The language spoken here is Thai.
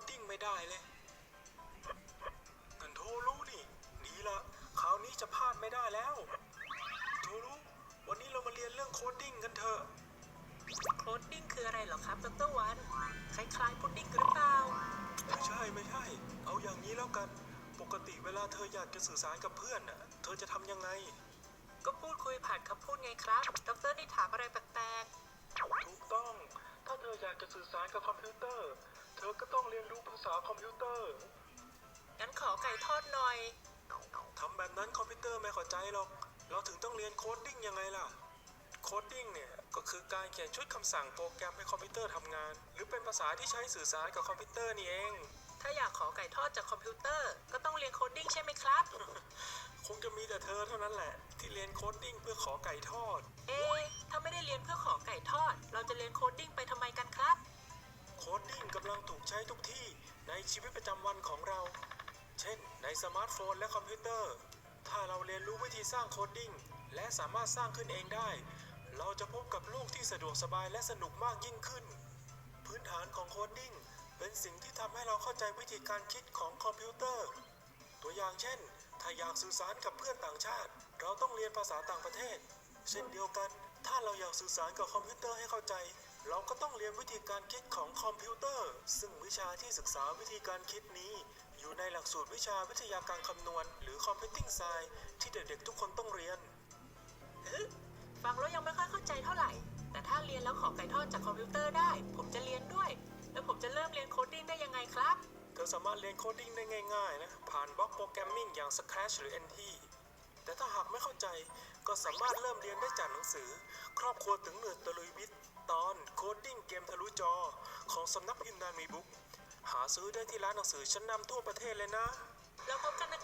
ดดิ้งไม่ได้เลยกันโทรู้นี่ดีละคราวนี้จะพลาดไม่ได้แล้ว โทรู้วันนี้เรามาเรียนเรื่องโคดดิ้งกันเถอะ โคดดิ้งคืออะไรเหรอครับดรวัน คล้ายๆพุดดิ้งหรือเปล่า ไม่ใช่ไม่ใช่ เอาอย่างนี้แล้วกัน ปกติเวลาเธออยากจะสื่อสารกับเพื่อนน่ะ เธอจะทำยังไง ก็พูดคุยผ่านคำพูดไงครับดรนี่ถามอะไรแปลกถูกต้อง ถ้าเธออยากจะสื่อสารกับคอมพิวเตอร์ ษาคอมพิวเตอร์ๆงั้นขอไก่ทอดหน่อย ทำแบบนั้นคอมพิวเตอร์ไม่เข้าใจหรอก เราถึงต้องเรียนโคดดิ้งยังไงล่ะ โคดดิ้งเนี่ย ก็คือการเขียนชุดคำสั่งโปรแกรมให้คอมพิวเตอร์ทำงาน หรือเป็นภาษาที่ใช้สื่อสารกับคอมพิวเตอร์นี่เอง ถ้าอยากขอไก่ทอดจากคอมพิวเตอร์ ก็ต้องเรียนโคดดิ้งใช่ไหมครับ คงจะมีแต่เธอเท่านั้นแหละ ที่เรียนโคดดิ้งเพื่อขอไก่ทอด เอ๊ะถ้าไม่ได้เรียนเพื่อขอไก่ทอด เราจะเรียนโคดดิ้งไปทำไมกันครับ ชีวิตประจำวันของเรา เช่น ในสมาร์ทโฟนและคอมพิวเตอร์ ถ้าเราเรียนรู้วิธีสร้างโคดดิ้งและสามารถสร้างขึ้นเองได้ เราจะพบกับโลกที่สะดวกสบายและสนุกมากยิ่งขึ้น พื้นฐานของโคดดิ้งเป็นสิ่งที่ทำให้เราเข้าใจวิธีการคิดของคอมพิวเตอร์ ตัวอย่างเช่น ถ้าอยากสื่อสารกับเพื่อนต่างชาติ เราต้องเรียนภาษาต่างประเทศ เช่นเดียวกัน ถ้าเราอยากสื่อสารกับคอมพิวเตอร์ให้เข้าใจ เราก็ต้องเรียนวิธีการคิดของคอมพิวเตอร์ ซึ่งวิชาที่ศึกษาวิธีการคิดนี้ อยู่ในหลักสูตรวิชาวิทยาการคำนวณ หรือ Computing Science ที่เด็กๆทุกคนต้องเรียน ฟังแล้วยังไม่ค่อยเข้าใจเท่าไหร่ แต่ถ้าเรียนแล้วขอไก่ทอดจากคอมพิวเตอร์ได้ ผมจะเรียนด้วย แล้วผมจะเริ่มเรียนโคดดิ้งได้ยังไงครับ เธอสามารถเรียนโคดดิ้งได้ง่ายๆนะ ผ่านบล็อกโปรแกรมมิ่งอย่าง Scratch หรือ NT แต่ถ้าหากไม่เข้าใจก็สามารถเริ่มเรียนได้จากหนังสือ ครอบครัวถึงเหนือตะลุยวิทย์ ของสำนักพิมพ์นานมีบุ๊กหาซื้อได้ที่ร้านหนังสือชั้นนำทั่วประเทศเลยนะ แล้วพบกันนะ